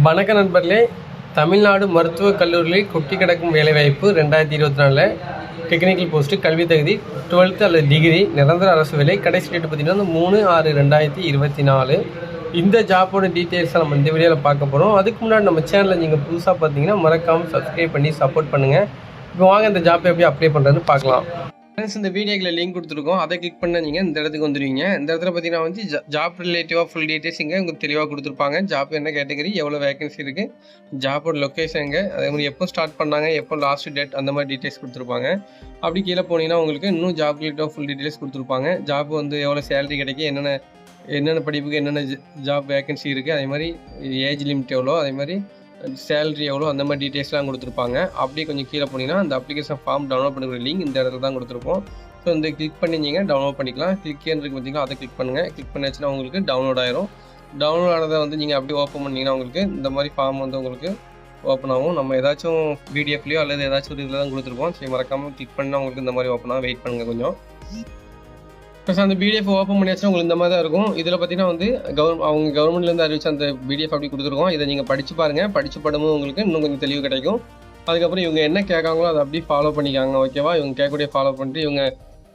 வணக்க நண்பர்களே தமிழ்நாடு மருத்துவக் கல்லூரியில் கொட்டி கிடக்கும் வேலைவாய்ப்பு ரெண்டாயிரத்தி இருபத்தி நாலில் டெக்னிக்கல் போஸ்ட்டு கல்வி தகுதி டுவெல்த்து அல்லது டிகிரி நிரந்தர அரசு வேலை கடைசி டேட் பார்த்தீங்கன்னா மூணு ஆறு ரெண்டாயிரத்தி இருபத்தி நாலு. இந்த ஜாப்போட டீட்டெயில்ஸை நம்ம இந்த வீடியோவில் பார்க்க போகிறோம் அதுக்கு முன்னாடி நம்ம சேனலில் நீங்கள் புதுசாக பார்த்தீங்கன்னா மறக்காமல் சப்ஸ்கிரைப் பண்ணி சப்போர்ட் பண்ணுங்கள் இப்போ வாங்க இந்த ஜாப்பை எப்படி அப்ளை பண்ணுறதுன்னு பார்க்கலாம். ஃப்ரெண்ட்ஸ் இந்த வீடியோக்கில் லிங்க் கொடுத்துருக்கோம். அதை கிளிக் பண்ணீங்க இந்த இடத்துக்கு வந்துடுவீங்க இந்த இடத்துல பார்த்தீங்கன்னா வந்து ஜாப் ரிலேட்டிவாக ஃபுல் டீட்டெயில்ஸ் இங்கே உங்களுக்கு தெளிவாக கொடுத்துருப்பாங்க. ஜாப் என்ன கேட்டகரி எவ்வளோ வேகன்சி இருக்குது ஜாப்போட லொக்கேஷன் எங்கே அதே மாதிரி எப்போ ஸ்டார்ட் பண்ணாங்க எப்போ லாஸ்ட் டேட் அந்த மாதிரி டீட்டெயில்ஸ் கொடுத்துருப்பாங்க. அப்படி கீழே போனீங்கன்னா உங்களுக்கு இன்னும் ஜாப் ரிலேட்டிவாக ஃபுல் டீட்டெயில்ஸ் கொடுத்துருப்பாங்க. ஜாப் வந்து எவ்வளோ சேலரி கிடைக்கும் என்னென்ன என்னென்ன படிப்புக்கு என்னென்ன ஜாப் வேகன்சி இருக்குது அதே மாதிரி ஏஜ் லிமிட் எவ்வளோ அதே மாதிரி சேலரி எவ்வளோ அந்த மாதிரி டீட்டெயில்ஸ்லாம் கொடுத்துருப்பாங்க. அப்படியே கொஞ்சம் கீழே போனீங்கன்னா அந்த அப்ளிகேஷன் ஃபார்ம் டவுன்லோட் பண்ணுற லிங்க் இந்த இடத்துல தான் கொடுத்துருப்போம். ஸோ இந்த கிளிக் பண்ணிங்க டவுன்லோட் பண்ணிக்கலாம். கிளிக் இருக்கு பார்த்தீங்கன்னா அதை கிளிக் பண்ணுங்கள் கிளிக் பண்ணிச்சுன்னா உங்களுக்கு டவுன்லோட் ஆயிரும். டவுன்லோட் ஆனதை வந்து நீங்கள் அப்படியே ஓப்பன் பண்ணிங்கன்னா உங்களுக்கு இந்த மாதிரி ஃபார்ம் வந்து உங்களுக்கு ஓப்பன் ஆகும். நம்ம ஏதாச்சும் பிடிஎஃப்லையோ அல்லது ஏதாச்சும் ஒரு இதில் தான் கொடுத்துருப்போம். சரி மறக்காமல் கிளிக் பண்ணால் உங்களுக்கு இந்த மாதிரி ஓப்பன் ஆகும். வெயிட் பண்ணுங்கள் கொஞ்சம். ப்ளஸ் அந்த பிடிஎஃப் ஓப்பன் பண்ணியாச்சுன்னா உங்களுக்கு இந்த மாதிரி தான் இருக்கும். இதில் பார்த்தீங்கன்னா வந்து கவர் அவங்க கவர்மெண்ட்லேருந்து அறிவிச்ச அந்த பிடிஎஃப் அப்படி கொடுத்துருக்கோம். இதை நீங்கள் படித்து பாருங்கள் படித்து படமும் உங்களுக்கு இன்னும் கொஞ்சம் தெளிவு கிடைக்கும். அதுக்கப்புறம் இவங்க என்ன கேட்காங்களோ அதை அப்படியே ஃபாலோ பண்ணிக்காங்க ஓகேவா இவங்க கேட்கக்கூடிய ஃபாலோ பண்ணிட்டு இவங்க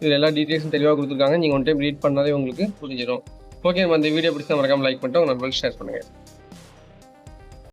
இதில் எல்லா டீட்டெயில்ஸும் தெளிவாக கொடுத்துருக்காங்க. நீங்கள் ஒன் டைம் ரீட் பண்ணாலே உங்களுக்கு புரிஞ்சிடும் ஓகே நம்ம அந்த வீடியோ பிடிச்சா மறக்காமல் லைக் பண்ணிட்டு உங்கள் நண்பர்கள் ஷேர் பண்ணுங்கள்